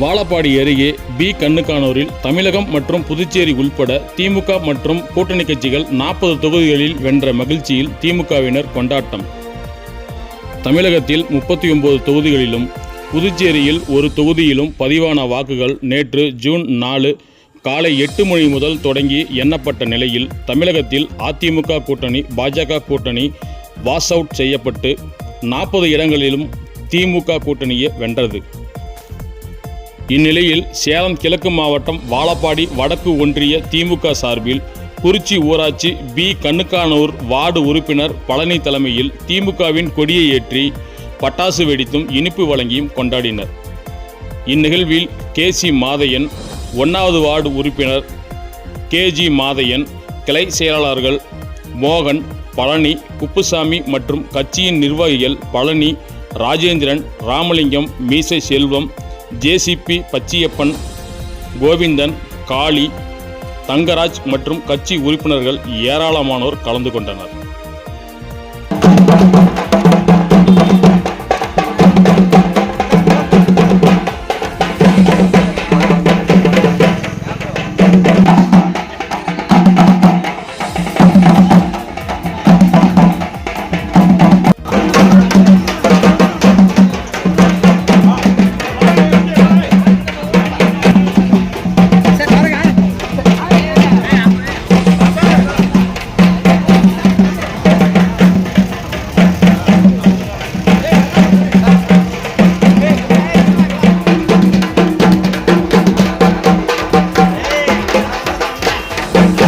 வாழப்பாடி அருகே பி கண்ணுக்கானூரில் தமிழகம் மற்றும் புதுச்சேரி உள்பட திமுக மற்றும் கூட்டணி கட்சிகள் நாற்பது தொகுதிகளில் வென்ற மகிழ்ச்சியில் திமுகவினர் கொண்டாட்டம். தமிழகத்தில் முப்பத்தி ஒன்பது தொகுதிகளிலும் புதுச்சேரியில் ஒரு தொகுதியிலும் பதிவான வாக்குகள் நேற்று ஜூன் நாலு காலை எட்டு மணி முதல் தொடங்கி எண்ணப்பட்ட நிலையில் தமிழகத்தில் அதிமுக கூட்டணி பாஜக கூட்டணி வாஸ் அவுட் செய்யப்பட்டு நாற்பது இடங்களிலும் திமுக கூட்டணியை வென்றது. இந்நிலையில் சேலம் கிழக்கு மாவட்டம் வாழப்பாடி வடக்கு ஒன்றிய திமுக சார்பில் குறிச்சி ஊராட்சி பி. கண்ணுக்கானூர் வார்டு உறுப்பினர் பழனி தலைமையில் திமுகவின் கொடியை ஏற்றி பட்டாசு வெடித்தும் இனிப்பு வழங்கியும் கொண்டாடினர். இந்நிகழ்வில் கே. சி. மாதையன் ஒன்றாவது வார்டு உறுப்பினர் கே ஜி மாதையன் கிளை செயலாளர்கள் மோகன் பழனி குப்புசாமி மற்றும் கட்சியின் நிர்வாகிகள் பழனி ராஜேந்திரன் ராமலிங்கம் மீசை செல்வம் ஜேசிபி பச்சியப்பன் கோவிந்தன் காளி தங்கராஜ் மற்றும் கட்சி உறுப்பினர்கள் ஏராளமானோர் கலந்து கொண்டனர்.